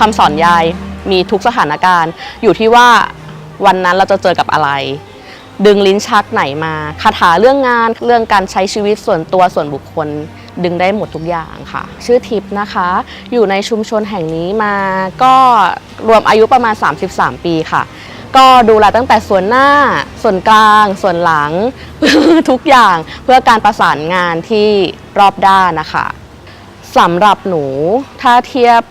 คำสอนยายมีทุกสถานการณ์ อยู่ที่ว่าวันนั้นเราจะเจอกับอะไร ดึงลิ้นชักไหนมาคาถาเรื่องงานเรื่องการใช้ชีวิตส่วนตัวส่วนบุคคล ดึงได้หมดทุกอย่างค่ะ ชื่อทิพย์นะคะ อยู่ในชุมชนแห่งนี้มาก็รวมอายุประมาณ 33 ปีค่ะก็ดูแลตั้งแต่ส่วนหน้า ส่วนกลาง ส่วนหลัง ทุกอย่างเพื่อการประสานงานที่รอบด้านนะคะสำหรับหนูถ้าเทียบ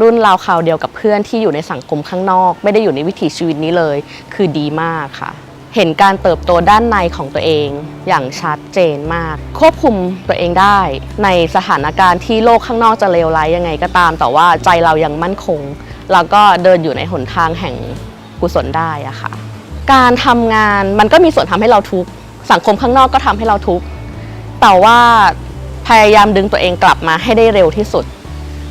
รุ่นราวคราวเดียวกับเพื่อนที่อยู่ในสังคมข้างนอก ไม่ได้อยู่ในวิถีชีวิตนี้เลย คือดีมากค่ะ เห็นการเติบโตด้านในของตัวเองอย่างชัดเจนมาก ควบคุมตัวเองได้ ในสถานการณ์ที่โลกข้างนอกจะเลวร้ายยังไงก็ตาม แต่ว่าใจเรายังมั่นคง แล้วก็เดินอยู่ในหนทางแห่งกุศลได้อะค่ะ การทำงานมันก็มีส่วนทำให้เราทุกข์สังคมข้างนอกก็ทำให้เราทุกข์แต่ว่าพยายามดึงตัวเองกลับมาให้ได้เร็วที่สุด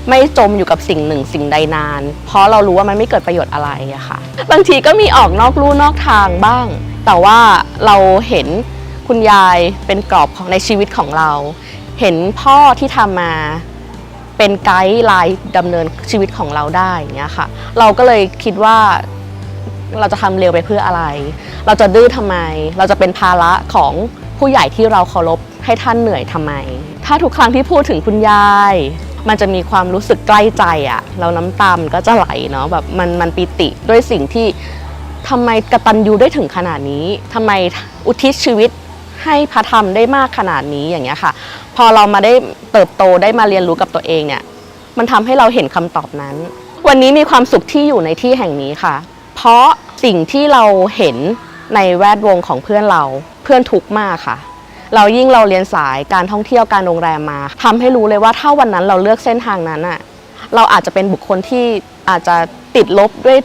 ไม่จมอยู่กับสิ่งหนึ่งสิ่งใดนาน เพราะเรารู้ว่ามันไม่เกิดประโยชน์อะไรอะค่ะ บางทีก็มีออกนอกลู่นอกทางบ้าง แต่ว่าเราเห็นคุณยายเป็นกรอบของในชีวิตของเรา เห็นพ่อที่ทำมาเป็นไกด์ไลน์ดำเนินชีวิตของเราได้อย่างเงี้ยค่ะ เราก็เลยคิดว่าเราจะทำเร็วไปเพื่ออะไร เราจะดื้อทำไม เราจะเป็นภาระของผู้ใหญ่ที่เราเคารพให้ท่านเหนื่อยทำไม ถ้าทุกครั้งที่พูดถึงคุณยาย มันจะมีความรู้สึกใกล้ใจอะเราน้ำตามันก็จะไหลเนาะแบบมันมันปิติด้วยสิ่งที่ทำไมกระตัญญูได้ถึงขนาดนี้ทำไมอุทิศชีวิตให้พระธรรมได้มากขนาดนี้อย่างเงี้ยค่ะ พอเรามาได้เติบโตได้มาเรียนรู้กับตัวเองเนี่ย มันทำให้เราเห็นคำตอบนั้น วันนี้มีความสุขที่อยู่ในที่แห่งนี้ค่ะ เพราะสิ่งที่เราเห็นในแวดวงของเพื่อนเราเพื่อนทุกข์มากค่ะ เรายิ่งเราเรียนสายการท่องเที่ยวการโรงแรมมาทำให้รู้เลยว่าถ้าวันนั้นเราเลือกเส้นทางนั้นอะเราอาจจะเป็นบุคคลที่อาจจะติดลบด้วย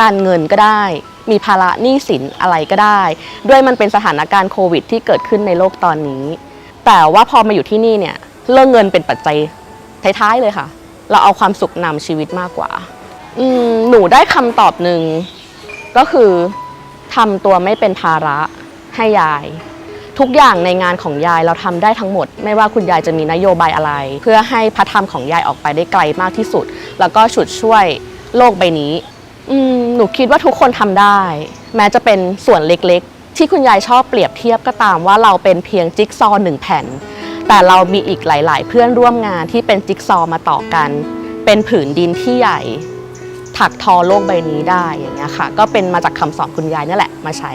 การเงินก็ได้ มีภาระหนี้สินอะไรก็ได้ ด้วยมันเป็นสถานการณ์โควิด ที่เกิดขึ้นในโลกตอนนี้ แต่ว่าพอมาอยู่ที่นี่เนี่ยเรื่องเงินเป็นปัจจัยท้ายๆเลยค่ะ เราเอาความสุขนำชีวิตมากกว่าอืมหนูได้คำตอบหนึ่งก็คือทำตัวไม่เป็นภาระให้ยาย ทุกอย่างในงานของยายเราทำได้ทั้งหมด ไม่ว่าคุณยายจะมีนโยบายอะไร เพื่อให้พระธรรมของยายออกไปได้ไกลมากที่สุด แล้วก็ฉุดช่วยโลกใบนี้อืมหนูคิดว่าทุกคนทำได้ แม้จะเป็นส่วนเล็กๆ ที่คุณยายชอบเปรียบเทียบก็ตามว่าเราเป็นเพียงจิ๊กซอว์หนึ่งแผ่น แต่เรามีอีกหลาย ๆ เพื่อนร่วมงานที่เป็นจิ๊กซอว์มาต่อกัน เป็นผืนดินที่ใหญ่ ถักทอโลกใบนี้ได้อย่างเงี้ยค่ะ ก็เป็นมาจากคำสอนคุณยายนั่แหละมาใช้